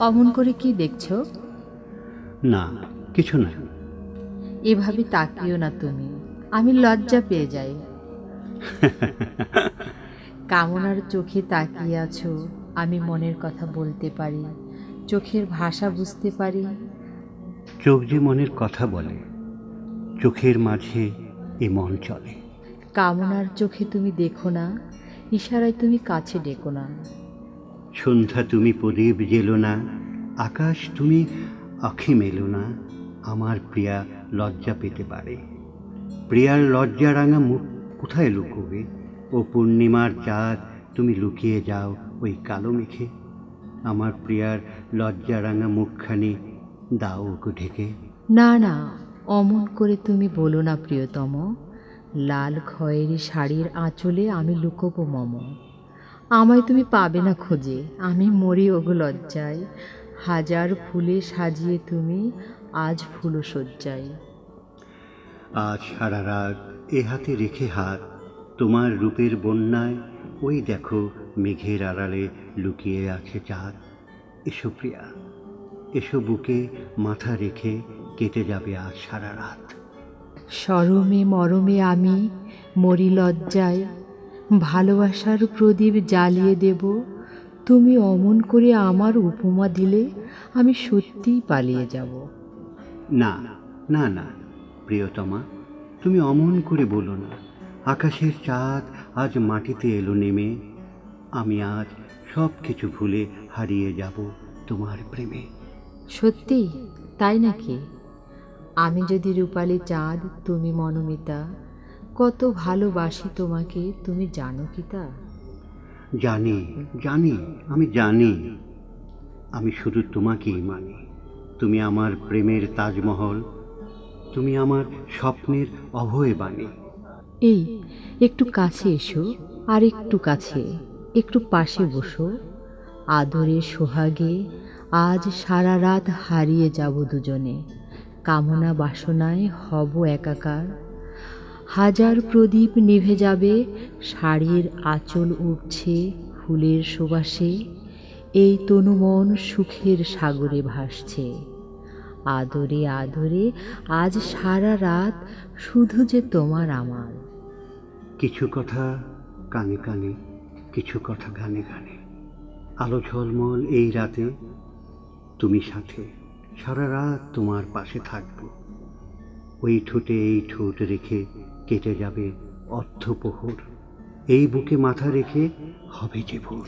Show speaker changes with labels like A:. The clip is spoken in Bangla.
A: অমন করে কি দেখছ?
B: না কিছু না।
A: এভাবে তাকিও না তুমি। আমি লজ্জা পেয়ে যাই। কামনার চোখে তাকিয়ে আছো আমি মনের কথা বলতে পারি। চোখের ভাষা বুঝতে পারি।
B: চোখ যে মনের কথা বলে চোখের মাঝে এ মন চলে।
A: কামনার চোখে তুমি দেখো না ইশারায় তুমি কাছে ডেকো না।
B: সন্ধ্যা তুমি প্রদীপ জেলো না, আকাশ তুমি আখি মেলো না, আমার প্রিয়া লজ্জা পেতে পারে। প্রিয়ার লজ্জা রাঙা মুখ কোথায় লুকোবে? ও পূর্ণিমার চাঁদ তুমি লুকিয়ে যাও ওই কালো মেঘে। আমার প্রিয়ার লজ্জা রাঙা মুখখানি দাও ওকে ঢেকে।
A: না না, অমন করে তুমি বলো না, প্রিয়তম। লাল খয়েরি শাড়ির আঁচলে আমি লুকোবো মম। আমায় তুমি পাবে না খোঁজে। আমি মরি ওগো লজ্জায়। হাজার ফুলে সাজিয়ে তুমি আজ ফুলো সজ্জায়।
B: আজ সারা রাত এ হাতে রেখে হাত তোমার রূপের বন্যায় ওই দেখো মেঘের আড়ালে লুকিয়ে আছে চাঁদ। এসো প্রিয়া এসো বুকে মাথা রেখে কেটে যাবে আজ সারা রাত।
A: সরমে মরমে আমি মরি লজ্জায় ভালোবাসার প্রদীপ জ্বালিয়ে দেব। তুমি অমন করে আমার উপমা দিলে আমি সত্যিই পালিয়ে যাব।
B: না না না প্রিয়তমা তুমি অমন করে বলো না। আকাশের চাঁদ আজ মাটিতে এলো নেমে। আমি আজ সব কিছু ভুলে হারিয়ে যাব তোমার প্রেমে।
A: সত্যি? তাই নাকি? আমি যদি রূপালী চাঁদ তুমি মনোমিতা কত ভালোবাসি তোমাকে তুমি জানো কি তা?
B: জানি জানি আমি জানি। আমি শুধু তোমাকেই মানি। তুমি আমার প্রেমের তাজমহল তুমি আমার স্বপ্নের অভয় বাণী।
A: এই একটু কাছে এসো আর একটু কাছে একটু পাশে বসো। আদরে সোহাগে আজ সারা রাত হারিয়ে যাব দুজনে। কামনা বাসনায় হব একাকার। হাজার প্রদীপ নিভে যাবে, শাড়ির আঁচল উঠছে ফুলের সুবাসে, এই তনুমন সুখের সাগরে ভাসছে। আদরে আদরে আজ সারা রাত শুধু যে তোমার আমার।
B: কিছু কথা কানে কানে, কিছু কথা গানে গানে আলো ঝলমল এই রাতে, তুমি সাথে, সারা রাত তোমার পাশে থাকব। ওই ঠোঁটে, এই ঠোঁট রেখে কেটে যাবে অর্ধপ্রহর এই বুকে মাথা রেখে হবে যে ভোর।